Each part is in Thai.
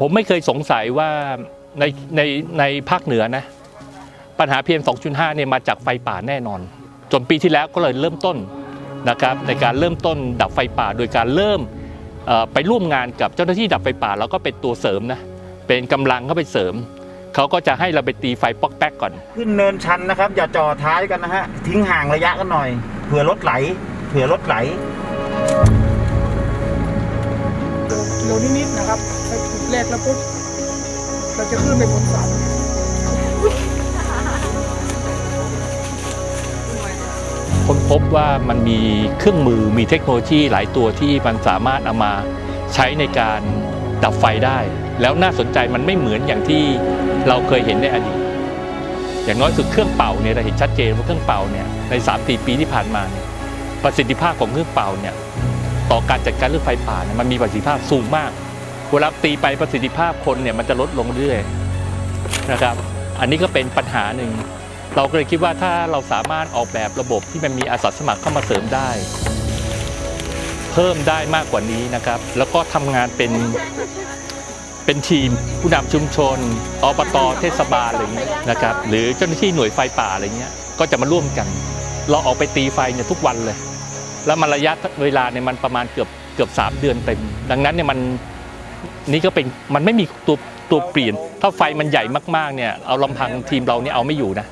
ผมไม่เคยสงสัยว่าในในในภาคเหนือนะ ปัญหา PM 2.5เนี่ยมาจากไฟป่าแน่นอน จนปีที่แล้วก็เลยเริ่มต้นนะครับในการเริ่มต้นดับไฟป่าโดยการเริ่มไปร่วมงานกับเจ้าหน้าที่ดับไฟป่าแล้วก็เป็นตัวเสริมนะเป็นกำลังเข้าไปเสริมเขาก็จะให้เราไปตีไฟป๊อกแป๊กก่อน ขึ้นเนินชันนะครับ อย่าจ่อท้ายกันนะฮะทิ้งห่างระยะกันหน่อยเผื่อรถไหลเผื่อรถไหลโลนิดๆนะครับ แรกแล้วปุ๊บเราจะขึ้นไปบนเสาค้นพบว่ามันมีเครื่องมือมีเทคโนโลยีหลายตัวที่มันสามารถเอามาใช้ในการดับไฟได้ แล้วน่าสนใจมันไม่เหมือนอย่างที่เราเคยเห็นในอดีต อย่างน้อยสุดเครื่องเป่าเนี่ยเราเห็นชัดเจนว่าเครื่องเป่าเนี่ยใน3าปีที่ผ่านมาเนี่ยประสิทธิภาพของเครื่องเป่าเนี่ยต่อการจัดการเรื่องไฟป่าเนี่ยมันมีประสิทธิภาพสูงมาก เวลาตีไปประสิทธิภาพคนเนี่ยมันจะลดลงเรื่อยนะครับ อันนี้ก็เป็นปัญหาหนึ่ง เราก็เลยคิดว่าถ้าเราสามารถออกแบบระบบที่มันมีอาสาสมัครเข้ามาเสริมได้ เพิ่มได้มากกว่านี้นะครับ แล้วก็ทำงานเป็นเป็นทีมผู้นำชุมชนอบตเทศบาลอะไรอย่างเงี้ยนะครับ หรือเจ้าหน้าที่หน่วยไฟป่าอะไรเงี้ยก็จะมาร่วมกัน เราออกไปตีไฟเนี่ยทุกวันเลย แล้วมันระยะเวลาเนี่ยมันประมาณเกือบเกือบสามเดือนเต็ม ดังนั้นเนี่ยมัน นี่ก็เป็นมันไม่มีตัวตัวเปลี่ยน ถ้าไฟมันใหญ่มากๆเนี่ยเอาลำพังทีมเราเนี่ยเอาไม่อยู่นะ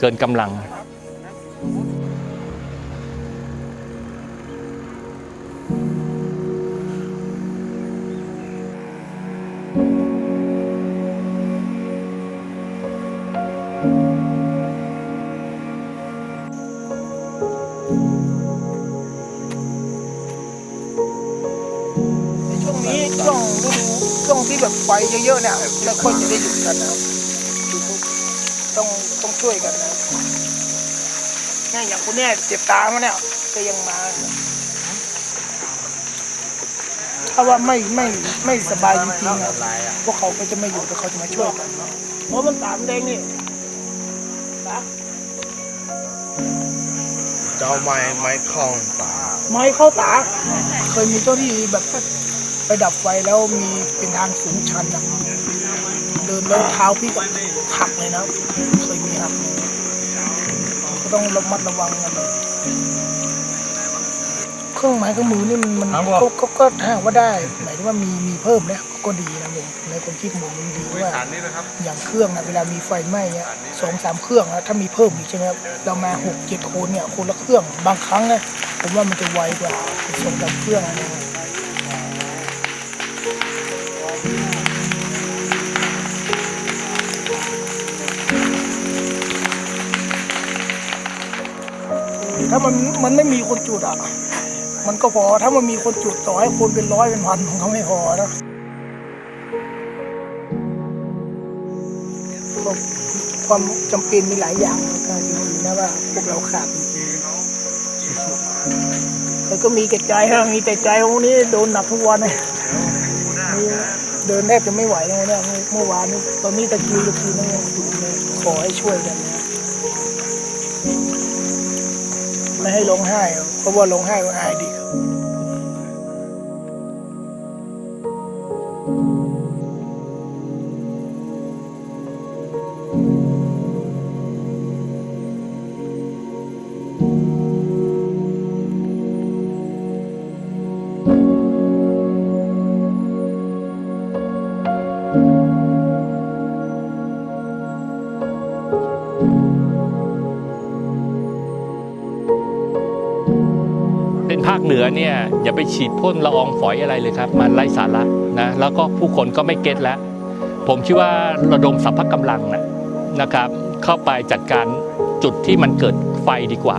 เกินกำลังใน ช่วงฤดูช่วงที่แบบไฟเยอะๆเนี่ยไม่ค่อยจะได้หยุดกันนะครับคือต้องต้องช่วยกันนะครับเนี่ยอย่างคนเนี้ยเจ็บตามาเนี่ยก็ยังมา ถ้าว่าไม่ไม่ไม่สบายจริงๆอะพวกเขาก็จะไม่อยู่แต่เขาจะมาช่วยกันเพราะมันตามแดงนี่ตาจะเอาไม้ไม้คล้องตา ไม้เข้าตา เคยมีเจ้าที่แบบ ไปดับไฟแล้วมีเป็นทางสูงชันนะเดินแล้วเท้าพี่ก็หักเลยนะเคยมีหักเลยก็ต้องระมัดระวังกันเลยเครื่องไม้เครื่องมือนี่มันมันก็ก็ก็ถ้าหากว่าได้หมายถึงว่ามีมีเพิ่มเนี่ยก็ดีนะผมในความคิดผมมันดีว่าอย่างเครื่องนะเวลามีไฟไหม้เนี่ยสองสามเครื่องนะถ้ามีเพิ่มอีกใช่ไหมครับเรามาหกเจ็ดคนเนี่ยคนละเครื่องบางครั้งนะผมว่ามันจะไวกว่าสองสามเครื่องนะ ถ้ามันมันไม่มีคนจุดอะ มันก็พอถ้ามันมีคนจุดต่อให้คนเป็นร้อยเป็นพันมันก็ไม่พอนะความจำเป็นมีหลายอย่างนะครับจริงนะว่าพวกเราขาดจริงๆแต่ก็มีแต่ใจครับมีแต่ใจวันนี้โดนหนักทุกวันเลยเดินแทบจะไม่ไหวแล้วเนี่ยเมื่อวานนี้ตอนนี้ตะคิวตะคิวนั่งอยู่เลยขอให้ช่วยกันนะ ไม่ให้ร้องไห้ เพราะว่าร้องไห้ก็อายดีครับเป็ ภาคเหนือเนี่ยอย่าไปฉีดพ่นละอองฝอยอะไรเลยครับ มันไร้สาระนะแล้วก็ผู้คนก็ไม่เก็ตแล้ว ผมคิดว่าระดมสรรพกำลังนะนะครับ เข้าไปจัดการจุดที่มันเกิดไฟดีกว่า